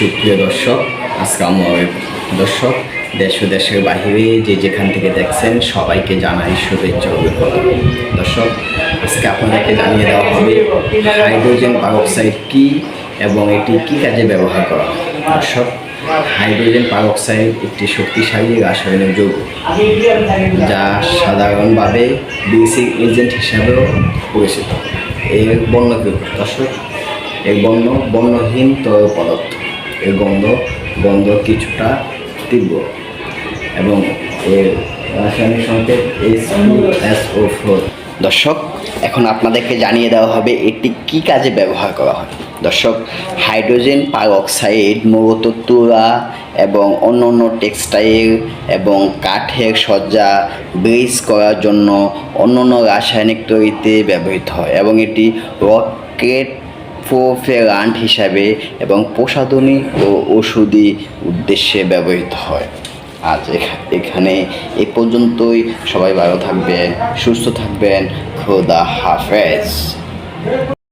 সুপ্রিয় দর্শক, আসসালামু আলাইকুম। দর্শক, দেশ ও দেশের বাহিরে যে যেখান থেকে দেখছেন, সবাইকে জানাই শুভেচ্ছা অভিনন্দন। দর্শক, আজকে আপনাদেরকে জানিয়ে দেওয়া হবে, হাইড্রোজেন পারক্সাইড কি এবং এটি কি কাজে ব্যবহার করা দর্শক, হাইড্রোজেন পারক্সাইড একটি শক্তিশালী রাসায়নিক যৌগ, যা সাধারণভাবে বেসিক এজেন্ট হিসাবেও পরিচিত। এর বর্ণ দর্শক, এর বর্ণ বর্ণহীন তরল পদার্থ। এর গন্ধ গন্ধ কিছুটা তীব্র। এবং এর রাসায়নিক সংকেত এস এস ও দর্শক, এখন আপনাদেরকে জানিয়ে দেওয়া হবে এটি কি কাজে ব্যবহার করা হয়। দর্শক, হাইড্রোজেন পারঅক্সাইড মূলত তুলা এবং অন্য অন্য টেক্সটাইল এবং কাঠের সজ্জা ব্রিজ করার জন্য অন্য অন্য রাসায়নিক তৈরিতে ব্যবহৃত হয় এবং এটি রকেট প্রোফেরান্ট হিসাবে এবং প্রসাধনী ও ওষুধি উদ্দেশ্যে ব্যবহৃত হয়। আজ এখা- এখানে এ পর্যন্তই। সবাই ভালো থাকবেন, সুস্থ থাকবেন। খোদা হাফেজ।